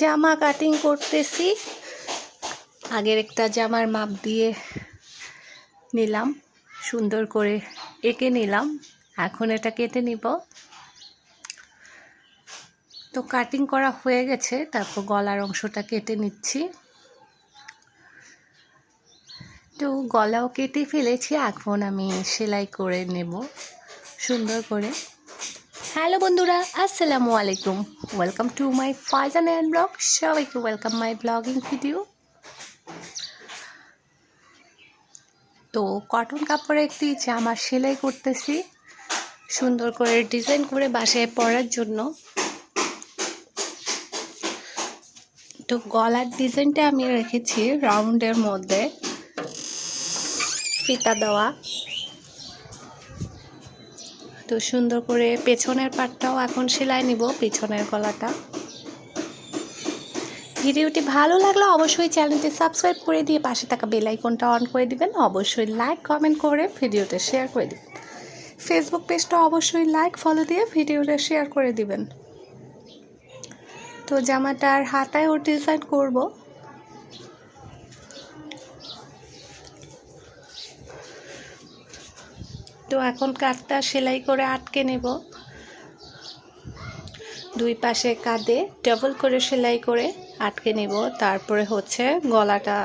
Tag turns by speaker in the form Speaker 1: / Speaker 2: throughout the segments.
Speaker 1: জামা কাটিং করতেছি। আগের একটা জামার মাপ দিয়ে নিলাম, সুন্দর করে এঁকে নিলাম, এখন এটা কেটে নিব। তো কাটিং করা হয়ে গেছে, তারপর গলার অংশটা কেটে নিচ্ছি। তো গলাও কেটে ফেলেছি, এখন আমি সেলাই করে নেব, সুন্দর করে। হ্যালো বন্ধুরা, আসসালামু আলাইকুম। Welcome to my Faizan and blog সবাইকে ওয়েলকাম মাই ব্লগিং ভিডিও তো কটন কাপড়ে একটি জামা সেলাই করতেছি, সুন্দর করে ডিজাইন করে বাসায় পরার জন্য। তো গলার ডিজাইনটা আমি রেখেছি রাউন্ডের মধ্যে। ফিতা দেওয়া। তো সুন্দর করে পেছনের পাটটাও এখন সেলাই নিব, পেছনের গলাটা। ভিডিওটি ভালো লাগলে অবশ্যই চ্যানেলটি সাবস্ক্রাইব করে দিয়ে পাশে থাকা বেল আইকনটা অন করে দিবেন। অবশ্যই লাইক, কমেন্ট করে ভিডিওটা শেয়ার করে দিবেন। ফেসবুক পেজটা অবশ্যই লাইক, ফলো দিয়ে ভিডিওটা শেয়ার করে দিবেন। তো জামাটার হাতায় ও ডিজাইন করব। তো এখন কাঁধটা সেলাই করে আটকে নেব। দুই পাশে কাঁধে ডবল করে সেলাই করে আটকে নেব। তারপরে হচ্ছে গলাটা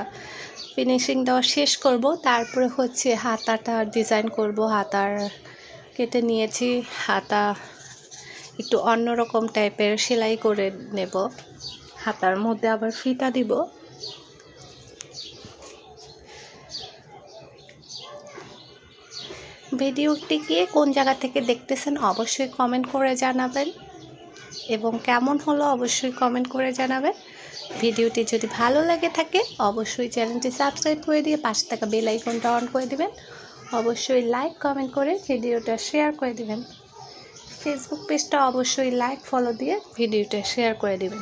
Speaker 1: ফিনিশিং দেওয়া শেষ করব। তারপরে হচ্ছে হাতাটা ডিজাইন করব। হাতার কেটে নিয়েছি। হাতা একটু অন্যরকম টাইপের সেলাই করে নেব। হাতার মধ্যে আবার ফিতা দিব। ভিডিওটিকে কোন জায়গা থেকে দেখতেছেন অবশ্যই কমেন্ট করে জানাবেন। এবং কেমন হলো অবশ্যই কমেন্ট করে জানাবেন। ভিডিওটি যদি ভালো লাগে থাকে, অবশ্যই চ্যানেলটি সাবস্ক্রাইব করে দিয়ে পাশে থাকা বেল আইকনটা অন করে দিবেন। অবশ্যই লাইক কমেন্ট করে ভিডিওটা শেয়ার করে দিবেন। ফেসবুক পেজটা অবশ্যই লাইক ফলো দিয়ে ভিডিওটা শেয়ার করে দিবেন।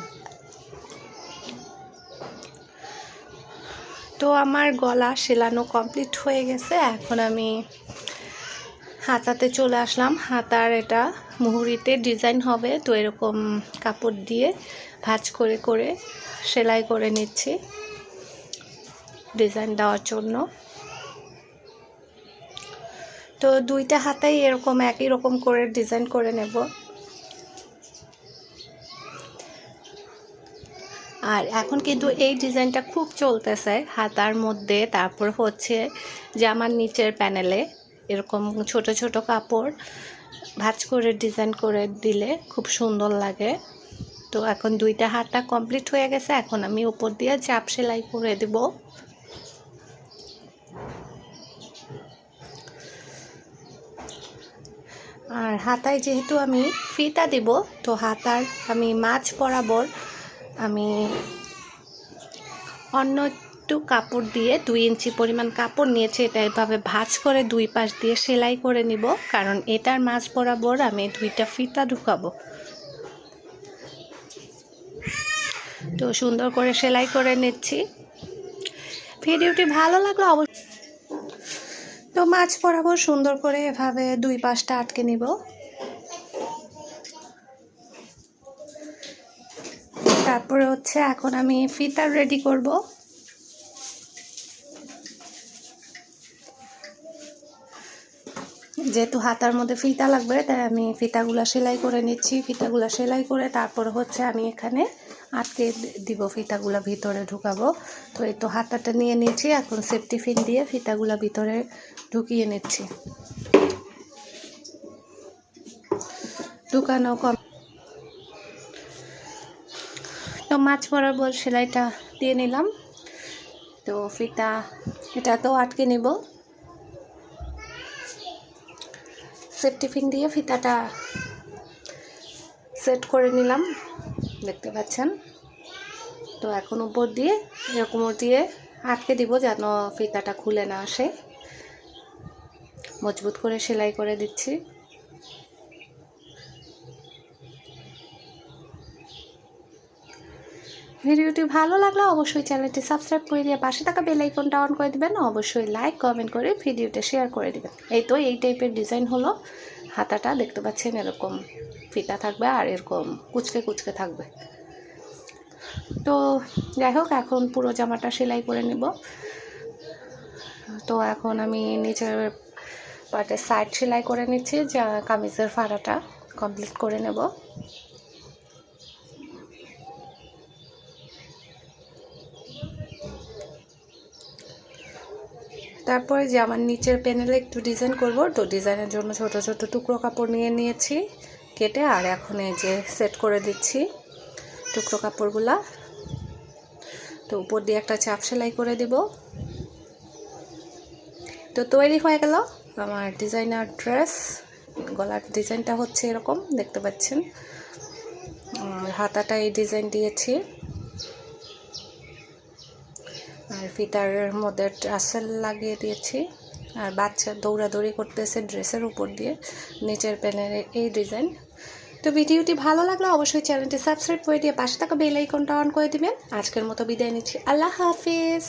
Speaker 1: তো আমার গলা সেলানো কমপ্লিট হয়ে গেছে। এখন আমি হাতাতে চলে আসলাম। হাতার এটা মুহুরিতে ডিজাইন হবে, তো এরকম কাপড় দিয়ে ভাঁজ করে করে সেলাই করে নিচ্ছি ডিজাইন দেওয়ার জন্য। তো দুইটা হাতাই এরকম, একই রকম করে ডিজাইন করে নেব। আর এখন কিন্তু এই ডিজাইনটা খুব চলতেছে হাতার মধ্যে। তারপর হচ্ছে জামার নিচের প্যানেলে এরকম ছোট ছোট কাপড় ভাঁজ করে ডিজাইন করে দিলে খুব সুন্দর লাগে। তো এখন দুইটা হাতটা কমপ্লিট হয়ে গেছে। এখন আমি উপর দিয়ে চাপ সেলাই করে দেব। আর হাতায় যেহেতু আমি ফিতা দেব, তো হাতার আমি মাছ বরাবর আমি অন্য একটু কাপড় দিয়ে, দুই ইঞ্চি পরিমাণ কাপড় নিয়েছি, এটা এভাবে ভাঁজ করে দুই পাশ দিয়ে সেলাই করে নিব, কারণ এটার মাছ বরাবর আমি দুইটা ফিতা ঢুকাবো। তো সুন্দর করে সেলাই করে নিচ্ছি। ভিডিওটি ভালো লাগল অবশ্যই তো মাছ বরাবর সুন্দর করে এভাবে দুই পাশটা আটকে নিব। তারপরে হচ্ছে এখন আমি ফিতার রেডি করব। যেহেতু হাতার মধ্যে ফিতা লাগবে, তাই আমি ফিতাগুলা সেলাই করে নিচ্ছি। ফিতাগুলা সেলাই করে তারপর হচ্ছে আমি এখানে আটকে দিব, ফিতাগুলা ভিতরে ঢুকাবো। তো এই তো হাতাটা নিয়ে নিচ্ছি এখন সেফটি ফিন দিয়ে ফিতাগুলা ভিতরে ঢুকিয়ে নিচ্ছি। ঢুকানো কম তো মাছ বরাবর সেলাইটা দিয়ে নিলাম। তো ফিতা, এটা তো আটকে নিব। সেফটি টিফিন দিয়ে ফিতাটা সেট করে নিলাম, দেখতে পাচ্ছেন? তো এখন উপর দিয়ে এরকম দিয়ে আটকে দিব যেন ফিতাটা খুলে না আসে। মজবুত করে সেলাই করে দিচ্ছি। ভিডিওটি ভালো লাগলে অবশ্যই চ্যানেলটি সাবস্ক্রাইব করে দিয়ে পাশে থাকা বেল আইকনটা অন করে দিবেন। অবশ্যই লাইক কমেন্ট করে ভিডিওটা শেয়ার করে দিবেন। এই তো এই টাইপের ডিজাইন হলো। হাতাটা দেখতে পাচ্ছেন এরকম ফিতা থাকবে আর এরকম কুচকে কুচকে থাকবে। তো যাই হোক, এখন পুরো জামাটা সেলাই করে নিব। তো এখন আমি নিচের পার্টের সাইড সেলাই করে নিচ্ছি, যা কামিজের ফাড়াটা কমপ্লিট করে নেব। তারপরে যে আমার নিচের প্যানেলে একটু ডিজাইন করব, তো ডিজাইনের জন্য ছোট ছোট টুকরো কাপড় নিয়ে নিয়েছি কেটে, আর এখন এই যে সেট করে দিচ্ছি টুকরো কাপড়গুলা। তো উপর দিয়ে একটা চাপ সেলাই করে দিব। তো তৈরি হয়ে গেল আমার ডিজাইনার ড্রেস গলার ডিজাইনটা হচ্ছে এরকম, দেখতে পাচ্ছেন। আর হাতাটা এই ডিজাইন দিয়েছি। আর ফিতার মধ্যে টাসেল লাগিয়ে দিয়েছি। আর বাচ্চা দৌড়াদৌড়ি করতেছে ড্রেসের উপর দিয়ে, নিচের প্যানের এই ডিজাইন। তো ভিডিওটি ভালো লাগলে অবশ্যই চ্যানেলটি সাবস্ক্রাইব করে দিয়ে পাশে থাকা বেল আইকনটা অন করে দিবেন। আজকের মতো বিদায় নিচ্ছি। আল্লাহ হাফিজ।